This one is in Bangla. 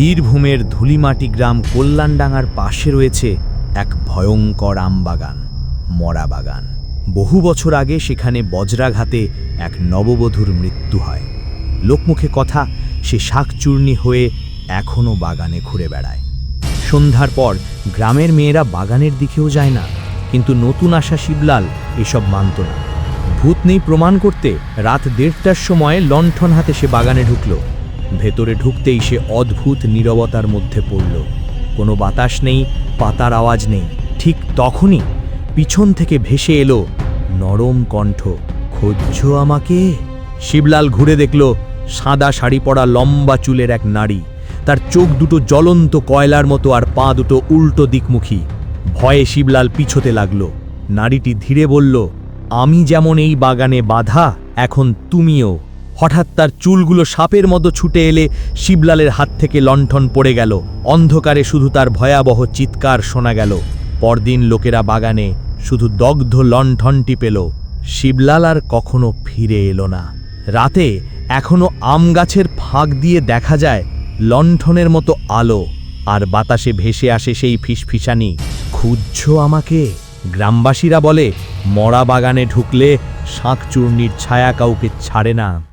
বীরভূমের ধুলিমাটি গ্রাম কল্যাণডাঙ্গার পাশে রয়েছে এক ভয়ঙ্কর আমবাগান, মরা বাগান। বহু বছর আগে সেখানে বজ্রাঘাতে এক নববধূর মৃত্যু হয়। লোকমুখে কথা, সে শাকচূর্ণী হয়ে এখনও বাগানে ঘুরে বেড়ায়। সন্ধ্যার পর গ্রামের মেয়েরা বাগানের দিকেও যায় না, কিন্তু নতুন আসা শিবলাল এসব মানত না। ভূত নেই প্রমাণ করতে রাত দেড়টার সময় লণ্ঠন হাতে সে বাগানে ঢুকল। ভেতরে ঢুকতেই সে অদ্ভুত নীরবতার মধ্যে পড়ল। কোনো বাতাস নেই, পাতার আওয়াজ নেই। ঠিক তখনই পিছন থেকে ভেসে এলো নরম কণ্ঠ, খুঁজছ আমাকে? শিবলাল ঘুরে দেখল সাদা শাড়ি পরা লম্বা চুলের এক নারী। তার চোখ দুটো জ্বলন্ত কয়লার মতো আর পা দুটো উল্টো দিকমুখী। ভয়ে শিবলাল পিছোতে লাগল। নারীটি ধীরে বলল, আমি যেমন এই বাগানে বাধা, এখন তুমিও হঠাৎ তার চুলগুলো সাপের মতো ছুটে এলে শিবলালের হাত থেকে লণ্ঠন পড়ে গেল। অন্ধকারে শুধু তার ভয়াবহ চিৎকার শোনা গেল। পরদিন লোকেরা বাগানে শুধু দগ্ধ লণ্ঠনটি পেল। শিবলাল আর কখনো ফিরে এলো না। রাতে এখনও আম গাছের ফাঁক দিয়ে দেখা যায় লণ্ঠনের মতো আলো আর বাতাসে ভেসে আসে সেই ফিসফিসানি। খুঁজছ আমাকে, গ্রামবাসীরা বলে, মরা বাগানে ঢুকলে শাঁকচূর্ণির ছায়া কাউকে ছাড়ে না।